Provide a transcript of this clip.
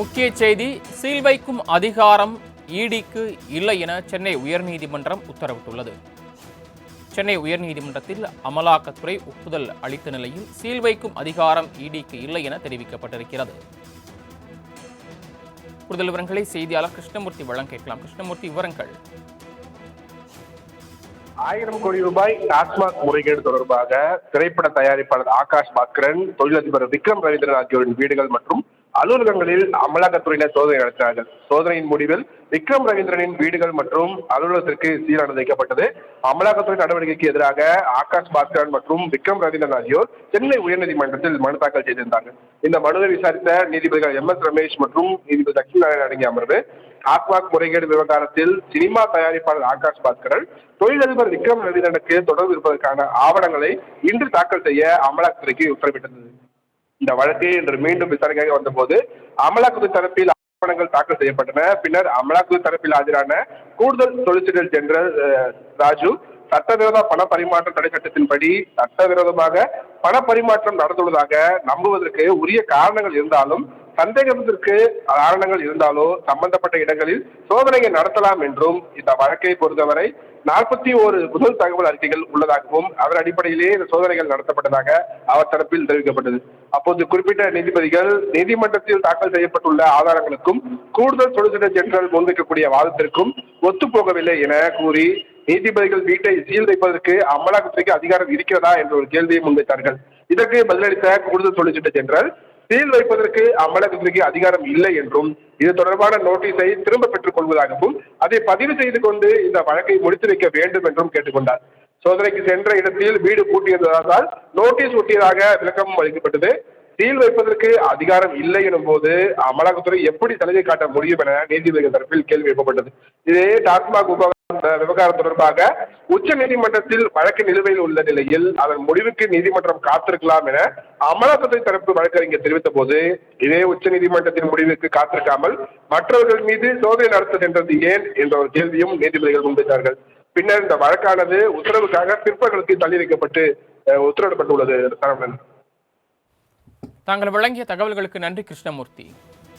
முக்கிய செய்தி சீல் வைக்கும் அதிகாரம் இடிக்கு இல்லை என சென்னை உயர்நீதிமன்றம் உத்தரவிட்டுள்ளது. சென்னை உயர்நீதிமன்றத்தில் அமலாக்கத்துறை ஒப்புதல் அளித்த நிலையில் சீல் வைக்கும் அதிகாரம் இடிக்கு இல்லை என தெரிவிக்கப்பட்டிருக்கிறது. கூடுதல் விவரங்களை செய்தியாளர் கிருஷ்ணமூர்த்தி வழங்க கேட்கலாம். கிருஷ்ணமூர்த்தி விவரங்கள். ஆயிரம் கோடி ரூபாய் டாஸ்மாக் முறைகேடு தொடர்பாக திரைப்பட தயாரிப்பாளர் ஆகாஷ் பாக்ரன் தொழிலதிபர் விக்ரம் ரவீந்திரன் ஆகியோரின் வீடுகள் மற்றும் அலுவலகங்களில் அமலாக்கத்துறையினர் சோதனை நடத்தினார்கள். சோதனையின் முடிவில் விக்ரம் ரவீந்திரனின் வீடுகள் மற்றும் அலுவலகத்திற்கு சீரானது வைக்கப்பட்டது. அமலாக்கத்துறை நடவடிக்கைக்கு எதிராக ஆகாஷ் பாஸ்கரன் மற்றும் விக்ரம் ரவீந்திரன் ஆகியோர் சென்னை உயர்நீதிமன்றத்தில் மனு தாக்கல் செய்திருந்தாங்க இந்த மனுவை விசாரித்த நீதிபதிகள் எம். எஸ். ரமேஷ் மற்றும் நீதிபதி லட்சுமி நாராயணன் அடங்கிய அமர்வு டாஸ்மாக் முறைகேடு விவகாரத்தில் சினிமா தயாரிப்பாளர் ஆகாஷ் பாஸ்கரன் தொழிலதிபர் விக்ரம் ரவீந்திரனுக்கு தொடர்பு இருப்பதற்கான ஆவணங்களை இன்று தாக்கல் செய்ய அமலாக்கத்துறைக்கு உத்தரவிட்டது இந்த வழக்கு இன்று மீண்டும் விசாரணைக்காக வந்தபோது அமலாக்கத்துறை தரப்பில் ஆவணங்கள் தாக்கல் செய்யப்பட்டன. பின்னர் அமலாக்கத்துறை தரப்பில் ஆஜரான கூடுதல் சொலிசிட்டர் ஜெனரல் ராஜு சட்டவிரோத பண பரிமாற்ற தடை சட்டத்தின்படி சட்டவிரோதமாக பண பரிமாற்றம் நடந்துள்ளதாக நம்புவதற்கு உரிய காரணங்கள் இருந்தாலும் சந்தேகத்திற்கு காரணங்கள் இருந்தாலோ சம்பந்தப்பட்ட இடங்களில் சோதனையை நடத்தலாம் என்றும் இந்த வழக்கை பொறுத்தவரை நாற்பத்தி ஒரு முதல் தகவல் அறிக்கைகள் உள்ளதாகவும் அதன் அடிப்படையிலேயே இந்த சோதனைகள் நடத்தப்பட்டதாக அவர் தரப்பில் தெரிவிக்கப்பட்டது. அப்போது குறிப்பிட்ட நீதிபதிகள் நீதிமன்றத்தில் தாக்கல் செய்யப்பட்டுள்ள ஆதாரங்களுக்கும் கூடுதல் சொலிசிட்டர் ஜெனரல் முன்வைக்கக்கூடிய வாதத்திற்கும் ஒத்துப்போகவில்லை என கூறி நீதிபதிகள் வீட்டை சீல் வைப்பதற்கு அமலாக்கத்துறைக்கு அதிகாரம் இருக்கிறதா என்ற ஒரு கேள்வியை முன்வைத்தார்கள். இதற்கு பதிலளித்த கூடுதல் சொலிசிட்டர் ஜெனரல் சீல் வைப்பதற்கு அமலகத்திற்கு அதிகாரம் இல்லை என்றும் இது தொடர்பான நோட்டீஸை திரும்ப பெற்றுக் கொள்வதாகவும் அதை பதிவு செய்து கொண்டு இந்த வழக்கை முடித்து வைக்க வேண்டும் என்றும் கேட்டுக்கொண்டார். சோதனைக்கு சென்ற இடத்தில் வீடு பூட்டியிருந்ததால் நோட்டீஸ் ஒட்டியதாக விளக்கம் அளிக்கப்பட்டது. சீல் வைப்பதற்கு அதிகாரம் இல்லை எனும் போது அமலாக்கத்துறை எப்படி சலுகை காட்ட முடியும் என நீதிபதிகள் தரப்பில் கேள்வி எழுப்பப்பட்டது. இதே டாஸ்மாக் விவகாரம் தொடர்பாக உச்ச நீதிமன்றத்தில் வழக்கு நிலுவையில் உள்ள நிலையில் அதன் முடிவுக்கு நீதிமன்றம் காத்திருக்கலாம் என அமலாக்கத்துறை தரப்பு வழக்கறிஞர் தெரிவித்த போது இதே உச்ச நீதிமன்றத்தின் முடிவுக்கு காத்திருக்காமல் மற்றவர்கள் மீது சோதனை நடத்த சென்றது ஏன் என்ற ஒரு கேள்வியும் நீதிபதிகள் முன்வைத்தார்கள். பின்னர் இந்த வழக்கானது உத்தரவுக்காக பிற்பகலுக்கு தள்ளி வைக்கப்பட்டு உத்தரவிடப்பட்டுள்ளது. தாங்கள் வழங்கிய தகவல்களுக்கு நன்றி கிருஷ்ணமூர்த்தி.